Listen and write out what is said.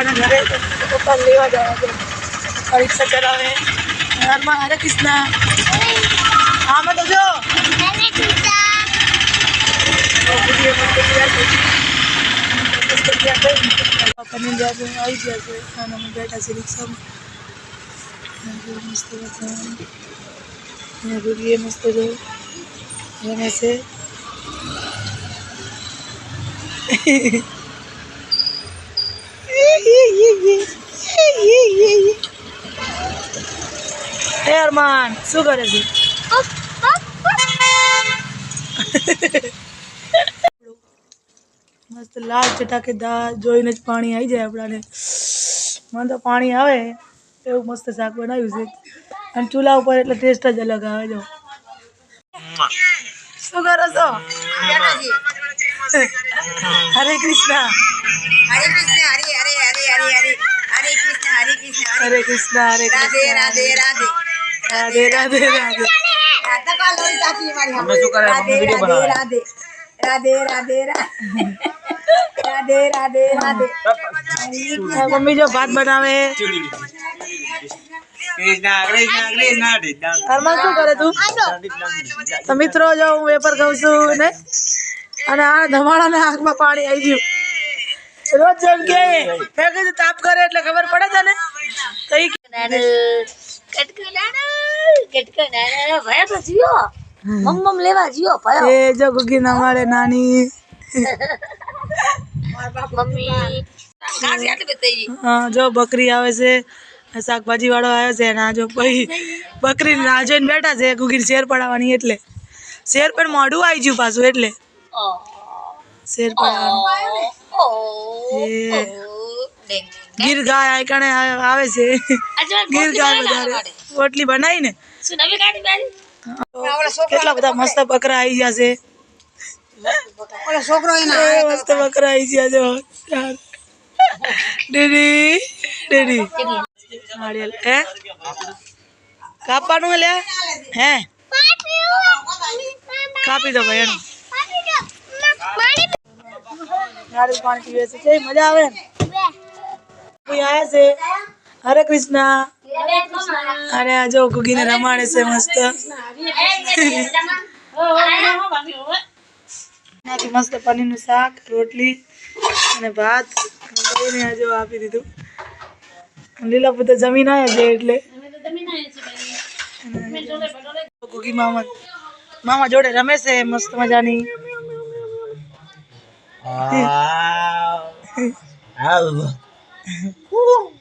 પપ્પાના ઘરે. પપ્પા લેવા જવા છે પરીક્ષા કરાવે. ઘરમાં હરે કૃષ્ણ. આમાં તો જો. પપ્પાની જાતે આવી ગયા છે. અને બેઠા છે રિક્ષામાં. મસ્ત રૂડીએ મસ્ત જો રમે છે. અરમાન શું કરે છે? મસ્ત લાલ ચટાકેદાર જોઈને જ પાણી આવી જાય આપણાને. મને તો પાણી આવે એવું મસ્ત શાક બનાવ્યું છે. અને ચૂલા ઉપર એટલે ટેસ્ટ જ અલગ આવે જો. શું કરો છો? હરે કૃષ્ણ. હરે કૃષ્ણ હરે હરે હરે હરે હરે હરે કૃષ્ણ હરે કૃષ્ણ હરે કૃષ્ણ હરે કૃષ્ણ. રાધે રાધે રાધે. રાધે રાધે રાધા મમ્મી જો ભાત બનાવે. શું કરે તું? તો મિત્રો જો હું વેપર ખાઉં છું ને? અને આ ધમાડાને આંખમાં પાણી આવી ગયું. રોજ જેમ કે મેં કીધું તાપ કરે એટલે ખબર પડે તને? તો ઈ એ જો ગુગી ના મળે નાની. હા જો બકરી આવે છે શાકભાજી વાળો આવ્યો છે અને આ જો પછી બકરી ના જોઈને બેઠા છે ગુગી શેર પડાવવાની એટલે. શેર પણ મોઢું આવી ગયું પાછું એટલે. શેર પડાવવાનું. ગીર ગાય આઈકણે આવે છે. ગીર ગાય વધારે. રોટલી બનાવી ને કેટલા બધા મસ્ત બકરા આવી ગયા છે. ઓલો છોકરો મસ્ત બકરા આવી ગયા છે નાળિયેર હે? કાપવાનું લે હે? કાપી દો ભાઈ એનો નાળિયેર પાણી પીવે છે. મજા આવે ને કોઈ આયા છે? હરે કૃષ્ણ. અરે જો ગુગીને રમાડે છે મસ્ત. મસ્ત પનીરનું શાક રોટલી અને ભાત. એને જો આપી દીધું. લીલા પુત્ર જમીન આવ્યા છે એટલે ગુગી મામા મામા જોડે રમે છે મસ્ત મજાની. આવ